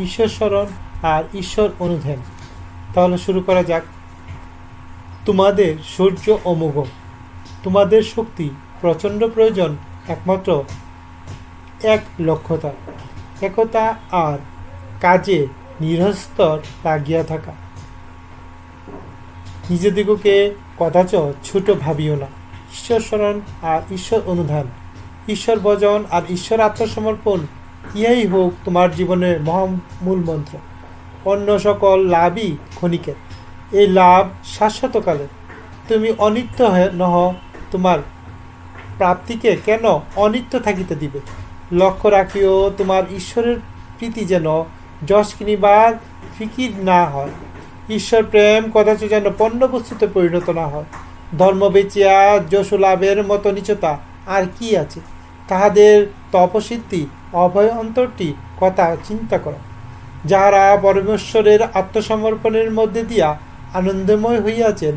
ঈশ্বর স্মরণ আর ঈশ্বর অনুধ্যান। তাহলে শুরু করা যাক। তোমাদের সূর্য অমোঘ তোমাদের শক্তি প্রচণ্ড প্রয়োজন, একমাত্র এক লক্ষ্যতা। একতা আর কাজে নিরস্তর লাগিয়া থাকা। নিজেদিগকে কদাচ ছোট ভাবিও না। ঈশ্বর স্মরণ আর ঈশ্বর অনুধান ঈশ্বর ভজন আর ঈশ্বর আত্মসমর্পণ ইহাই হোক তোমার জীবনের মহামূল মন্ত্র। অন্য সকল লাভই ক্ষণিকের। এই লাভ শাশ্বতকালে। তুমি অনিত্য নহ, তোমার প্রাপ্তিকে কেন অনিত্য থাকিতে দিবে? লক্ষ্য রাখিও তোমার ঈশ্বরের প্রীতি যেন যশ কিনিবার ফিকির না হয়। ঈশ্বর প্রেম কদাচ যেন পণ্য বস্তুতে পরিণত না হয়। ধর্ম বেচিয়া যশ লাভের মতো নিচতা আর কি আছে? তাহাদের তপসিদ্ধি অভয় অন্তরটি কথা চিন্তা করো, যাহারা পরমেশ্বরের আত্মসমর্পণের মধ্যে দিয়া আনন্দময় হইয়াছেন,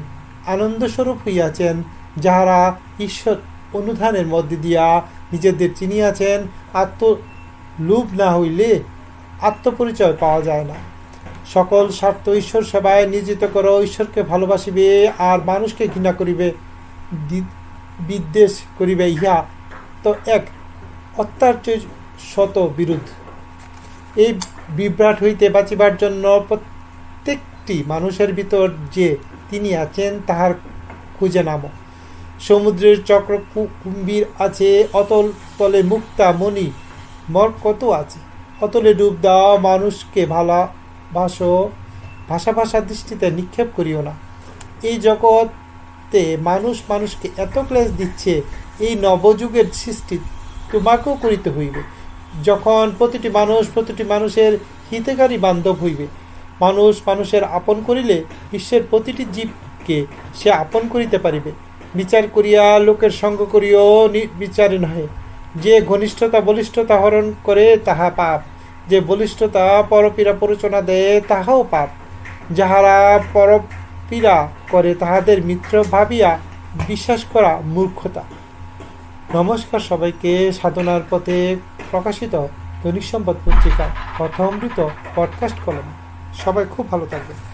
আনন্দস্বরূপ হইয়াছেন, যাহারা ঈশ্বর অনুধানের মধ্যে দিয়া নিজেদের চিনিয়াছেন আত্ম লোভ না হইলে আত্মপরিচয় পাওয়া যায় না। সকল স্বার্থ ঈশ্বর সেবায় নিয়োজিত করো, ঈশ্বরকে ভালোবাসিবে আর মানুষকে ঘৃণা করিবে বিদ্বেষ করিবে, ইহা তো এক অত্যার্য শত বিরুদ্ধ। এই বিভ্রাট হইতে বাঁচিবার জন্য প্রত্যেকটি মানুষের ভিতর যে তিনি আছেন, তাহার খুঁজে নামো। সমুদ্রের চক্র কুম্ভীর আছে, অতল তলে মুক্তা মণি মর কত আছে। অতলে ডুব দাও মানুষকে ভালা ভালোবাসো ভাষা ভাষা দৃষ্টিতে নিক্ষেপ করিও না। এই জগতে মানুষ মানুষকে এত ক্লেশ দিচ্ছে, এই নবযুগের সৃষ্টি তোমাকেও করিতে হইবে। যখন প্রতিটি মানুষ প্রতিটি মানুষের হিতকারী বান্ধব হইবে। মানুষ মানুষের আপন করিলে বিশ্বের প্রতিটি জীবকে সে আপন করিতে পারিবে। বিচার করিয়া লোকের সঙ্গ করিও বিচারে নহে। যে ঘনিষ্ঠতা, বলিষ্ঠতা হরণ করে তাহা পাপ। যে বলিষ্ঠতা, পরপীড়া প্ররোচনা দেয় তাহাও পাপ। যাহারা পরপীড়া করে তাহাদের মিত্র ভাবিয়া বিশ্বাস করা মূর্খতা। নমস্কার সবাইকে। সাধনার পথে প্রকাশিত দৈনিক সম্পদ পত্রিকা অমৃত পডকাস্ট কলম সবাই খুব ভালো থাকবেন।